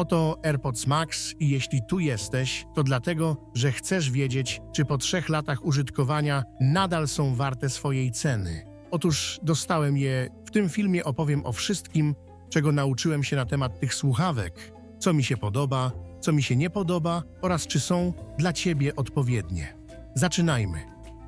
Oto AirPods Max i jeśli tu jesteś, to dlatego, że chcesz wiedzieć, czy po trzech latach użytkowania nadal są warte swojej ceny. Otóż dostałem je. W tym filmie opowiem o wszystkim, czego nauczyłem się na temat tych słuchawek, co mi się podoba, co mi się nie podoba oraz czy są dla Ciebie odpowiednie. Zaczynajmy.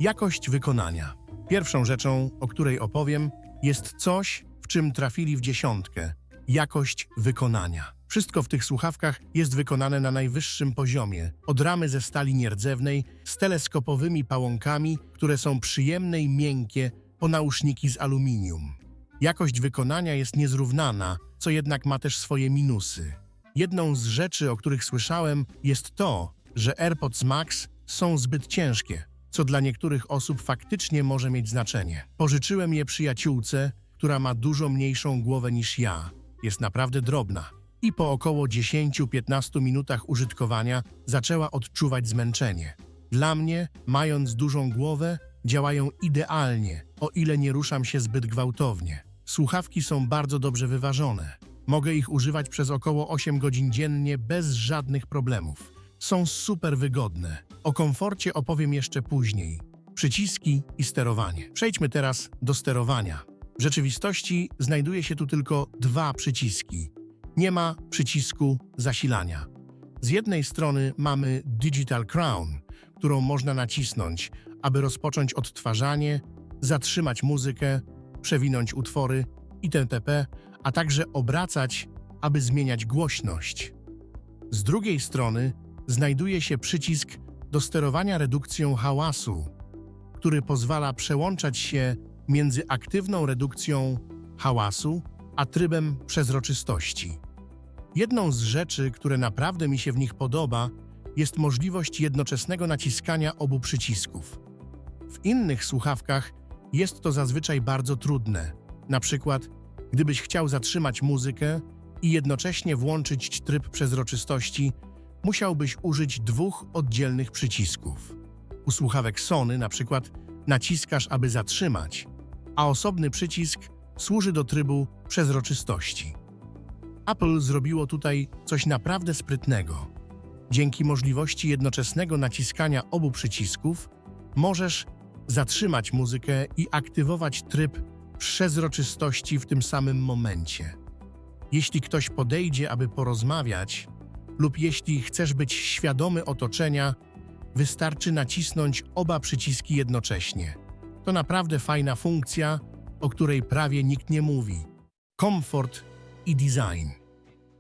Jakość wykonania. Pierwszą rzeczą, o której opowiem, jest coś, w czym trafili w dziesiątkę. Jakość wykonania. Wszystko w tych słuchawkach jest wykonane na najwyższym poziomie. Od ramy ze stali nierdzewnej z teleskopowymi pałąkami, które są przyjemne i miękkie, po nauszniki z aluminium. Jakość wykonania jest niezrównana, co jednak ma też swoje minusy. Jedną z rzeczy, o których słyszałem, jest to, że AirPods Max są zbyt ciężkie, co dla niektórych osób faktycznie może mieć znaczenie. Pożyczyłem je przyjaciółce, która ma dużo mniejszą głowę niż ja. Jest naprawdę drobna. I po około 10-15 minutach użytkowania zaczęła odczuwać zmęczenie. Dla mnie, mając dużą głowę, działają idealnie, o ile nie ruszam się zbyt gwałtownie. Słuchawki są bardzo dobrze wyważone. Mogę ich używać przez około 8 godzin dziennie bez żadnych problemów. Są super wygodne. O komforcie opowiem jeszcze później. Przyciski i sterowanie. Przejdźmy teraz do sterowania. W rzeczywistości znajduje się tu tylko dwa przyciski. Nie ma przycisku zasilania. Z jednej strony mamy Digital Crown, którą można nacisnąć, aby rozpocząć odtwarzanie, zatrzymać muzykę, przewinąć utwory itp., a także obracać, aby zmieniać głośność. Z drugiej strony znajduje się przycisk do sterowania redukcją hałasu, który pozwala przełączać się między aktywną redukcją hałasu a trybem przezroczystości. Jedną z rzeczy, które naprawdę mi się w nich podoba, jest możliwość jednoczesnego naciskania obu przycisków. W innych słuchawkach jest to zazwyczaj bardzo trudne. Na przykład, gdybyś chciał zatrzymać muzykę i jednocześnie włączyć tryb przezroczystości, musiałbyś użyć dwóch oddzielnych przycisków. U słuchawek Sony na przykład naciskasz, aby zatrzymać, a osobny przycisk służy do trybu przezroczystości. Apple zrobiło tutaj coś naprawdę sprytnego. Dzięki możliwości jednoczesnego naciskania obu przycisków możesz zatrzymać muzykę i aktywować tryb przezroczystości w tym samym momencie. Jeśli ktoś podejdzie, aby porozmawiać, lub jeśli chcesz być świadomy otoczenia, wystarczy nacisnąć oba przyciski jednocześnie. To naprawdę fajna funkcja, o której prawie nikt nie mówi. Komfort i design.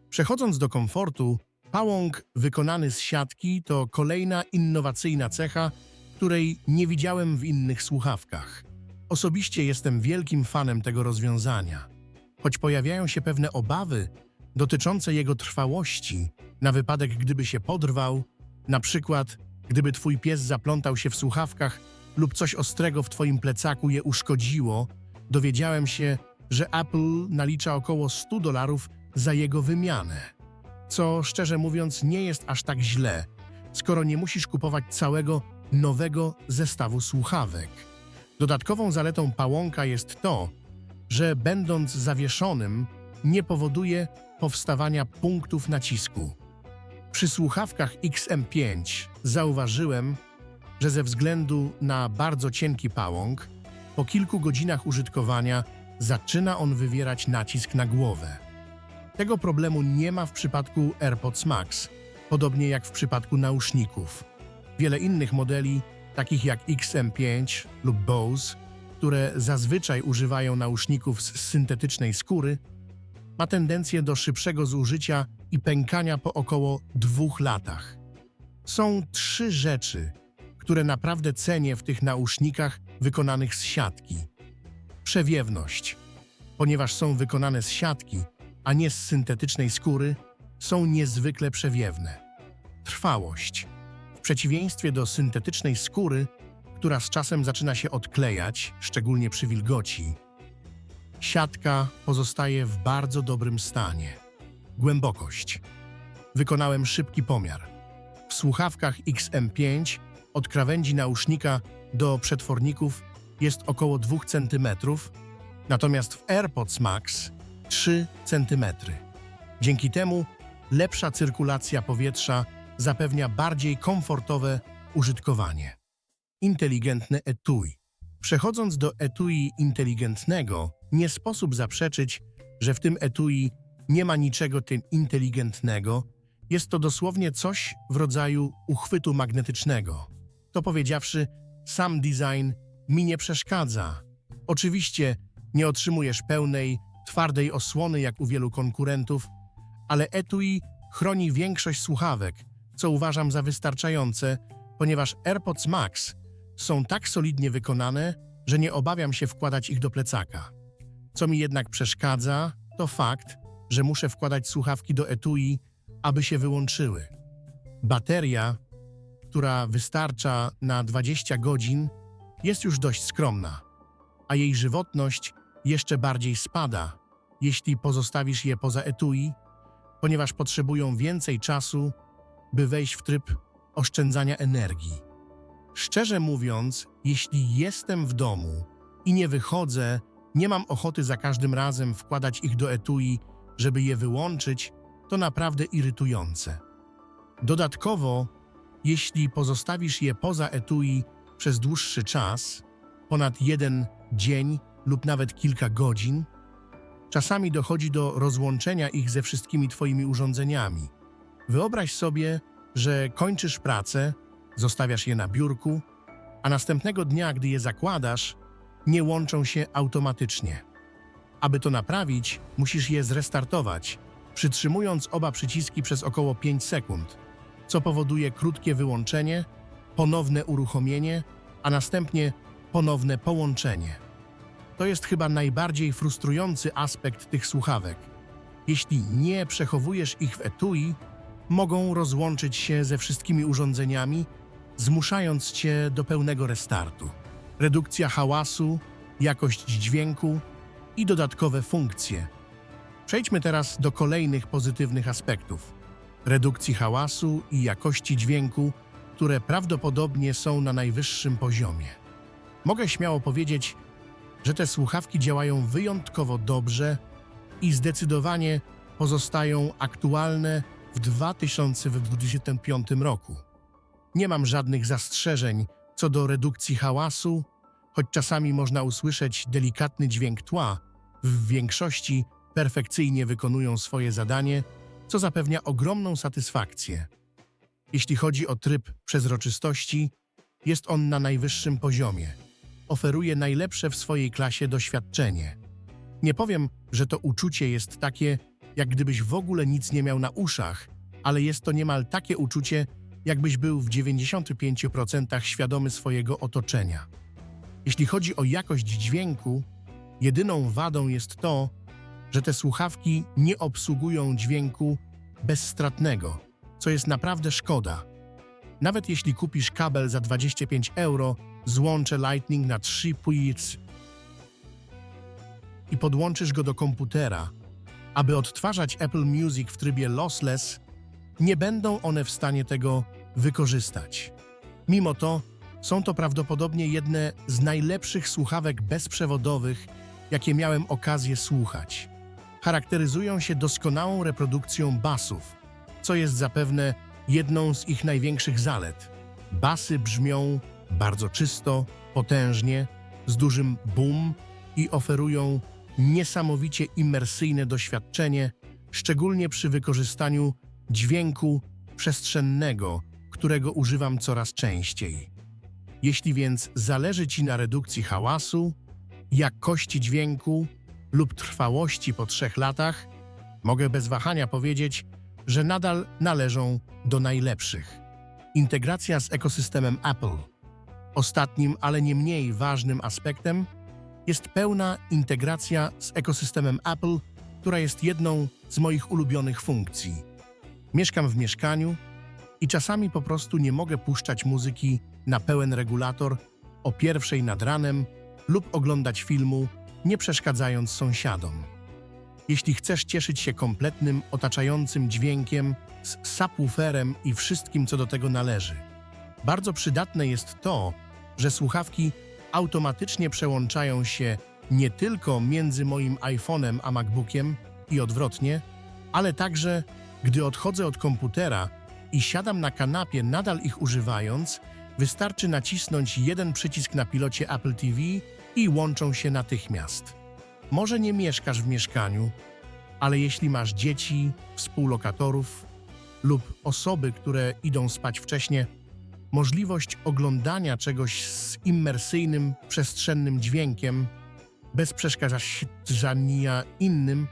Przechodząc do komfortu, pałąk wykonany z siatki to kolejna innowacyjna cecha, której nie widziałem w innych słuchawkach. Osobiście jestem wielkim fanem tego rozwiązania. Choć pojawiają się pewne obawy dotyczące jego trwałości, na wypadek gdyby się podrwał, na przykład gdyby twój pies zaplątał się w słuchawkach lub coś ostrego w twoim plecaku je uszkodziło, dowiedziałem się, że Apple nalicza około 100 dolarów za jego wymianę. Co szczerze mówiąc nie jest aż tak źle, skoro nie musisz kupować całego nowego zestawu słuchawek. Dodatkową zaletą pałąka jest to, że będąc zawieszonym, nie powoduje powstawania punktów nacisku. Przy słuchawkach XM5 zauważyłem, że ze względu na bardzo cienki pałąk, po kilku godzinach użytkowania zaczyna on wywierać nacisk na głowę. Tego problemu nie ma w przypadku AirPods Max, podobnie jak w przypadku nauszników. Wiele innych modeli, takich jak XM5 lub Bose, które zazwyczaj używają nauszników z syntetycznej skóry, ma tendencję do szybszego zużycia i pękania po około dwóch latach. Są trzy rzeczy, które naprawdę cenię w tych nausznikach wykonanych z siatki. Przewiewność. Ponieważ są wykonane z siatki, a nie z syntetycznej skóry, są niezwykle przewiewne. Trwałość. W przeciwieństwie do syntetycznej skóry, która z czasem zaczyna się odklejać, szczególnie przy wilgoci, siatka pozostaje w bardzo dobrym stanie. Głębokość. Wykonałem szybki pomiar. W słuchawkach XM5 od krawędzi nausznika do przetworników jest około 2 cm, natomiast w AirPods Max 3 cm. Dzięki temu lepsza cyrkulacja powietrza zapewnia bardziej komfortowe użytkowanie. Inteligentne etui. Przechodząc do etui inteligentnego, nie sposób zaprzeczyć, że w tym etui nie ma niczego tym inteligentnego. Jest to dosłownie coś w rodzaju uchwytu magnetycznego. To powiedziawszy, sam design mi nie przeszkadza. Oczywiście nie otrzymujesz pełnej, twardej osłony jak u wielu konkurentów, ale etui chroni większość słuchawek, co uważam za wystarczające, ponieważ AirPods Max są tak solidnie wykonane, że nie obawiam się wkładać ich do plecaka. Co mi jednak przeszkadza, to fakt, że muszę wkładać słuchawki do etui, aby się wyłączyły. Bateria, która wystarcza na 20 godzin, jest już dość skromna, a jej żywotność jeszcze bardziej spada, jeśli pozostawisz je poza etui, ponieważ potrzebują więcej czasu, by wejść w tryb oszczędzania energii. Szczerze mówiąc, jeśli jestem w domu i nie wychodzę, nie mam ochoty za każdym razem wkładać ich do etui, żeby je wyłączyć, to naprawdę irytujące. Dodatkowo, jeśli pozostawisz je poza etui przez dłuższy czas, ponad jeden dzień lub nawet kilka godzin, czasami dochodzi do rozłączenia ich ze wszystkimi Twoimi urządzeniami. Wyobraź sobie, że kończysz pracę, zostawiasz je na biurku, a następnego dnia, gdy je zakładasz, nie łączą się automatycznie. Aby to naprawić, musisz je zrestartować, przytrzymując oba przyciski przez około 5 sekund, co powoduje krótkie wyłączenie, ponowne uruchomienie, a następnie ponowne połączenie. To jest chyba najbardziej frustrujący aspekt tych słuchawek. Jeśli nie przechowujesz ich w etui, mogą rozłączyć się ze wszystkimi urządzeniami, zmuszając cię do pełnego restartu. Redukcja hałasu, jakość dźwięku i dodatkowe funkcje. Przejdźmy teraz do kolejnych pozytywnych aspektów. Redukcji hałasu i jakości dźwięku, które prawdopodobnie są na najwyższym poziomie. Mogę śmiało powiedzieć, że te słuchawki działają wyjątkowo dobrze i zdecydowanie pozostają aktualne w 2025 roku. Nie mam żadnych zastrzeżeń co do redukcji hałasu, choć czasami można usłyszeć delikatny dźwięk tła, w większości perfekcyjnie wykonują swoje zadanie, co zapewnia ogromną satysfakcję. Jeśli chodzi o tryb przezroczystości, jest on na najwyższym poziomie. Oferuje najlepsze w swojej klasie doświadczenie. Nie powiem, że to uczucie jest takie, jak gdybyś w ogóle nic nie miał na uszach, ale jest to niemal takie uczucie, jakbyś był w 95% świadomy swojego otoczenia. Jeśli chodzi o jakość dźwięku, jedyną wadą jest to, że te słuchawki nie obsługują dźwięku bezstratnego, co jest naprawdę szkoda. Nawet jeśli kupisz kabel za 25 euro, złącze Lightning na 3 płyt i podłączysz go do komputera, aby odtwarzać Apple Music w trybie lossless, nie będą one w stanie tego wykorzystać. Mimo to są to prawdopodobnie jedne z najlepszych słuchawek bezprzewodowych, jakie miałem okazję słuchać. Charakteryzują się doskonałą reprodukcją basów, co jest zapewne jedną z ich największych zalet. Basy brzmią bardzo czysto, potężnie, z dużym boom i oferują niesamowicie imersyjne doświadczenie, szczególnie przy wykorzystaniu dźwięku przestrzennego, którego używam coraz częściej. Jeśli więc zależy Ci na redukcji hałasu, jakości dźwięku lub trwałości po trzech latach, mogę bez wahania powiedzieć, że nadal należą do najlepszych. Integracja z ekosystemem Apple. Ostatnim, ale nie mniej ważnym aspektem jest pełna integracja z ekosystemem Apple, która jest jedną z moich ulubionych funkcji. Mieszkam w mieszkaniu i czasami po prostu nie mogę puszczać muzyki na pełen regulator o pierwszej nad ranem lub oglądać filmu, nie przeszkadzając sąsiadom. Jeśli chcesz cieszyć się kompletnym, otaczającym dźwiękiem, z subwooferem i wszystkim, co do tego należy. Bardzo przydatne jest to, że słuchawki automatycznie przełączają się nie tylko między moim iPhone'em a MacBookiem i odwrotnie, ale także Gdy odchodzę od komputera i siadam na kanapie, nadal ich używając, wystarczy nacisnąć jeden przycisk na pilocie Apple TV i łączą się natychmiast. Może nie mieszkasz w mieszkaniu, ale jeśli masz dzieci, współlokatorów lub osoby, które idą spać wcześnie, możliwość oglądania czegoś z immersyjnym, przestrzennym dźwiękiem, bez przeszkadzania innym,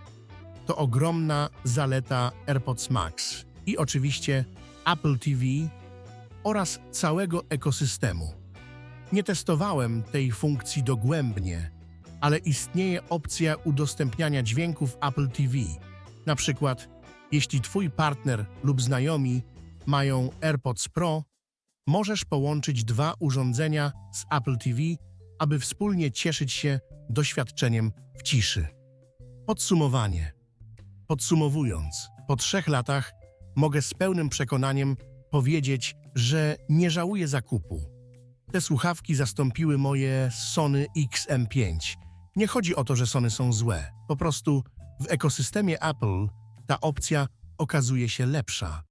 to ogromna zaleta AirPods Max i oczywiście Apple TV oraz całego ekosystemu. Nie testowałem tej funkcji dogłębnie, ale istnieje opcja udostępniania dźwięków Apple TV. Na przykład, jeśli Twój partner lub znajomi mają AirPods Pro, możesz połączyć dwa urządzenia z Apple TV, aby wspólnie cieszyć się doświadczeniem w ciszy. Podsumowanie. Podsumowując, po trzech latach mogę z pełnym przekonaniem powiedzieć, że nie żałuję zakupu. Te słuchawki zastąpiły moje Sony XM5. Nie chodzi o to, że Sony są złe. Po prostu w ekosystemie Apple ta opcja okazuje się lepsza.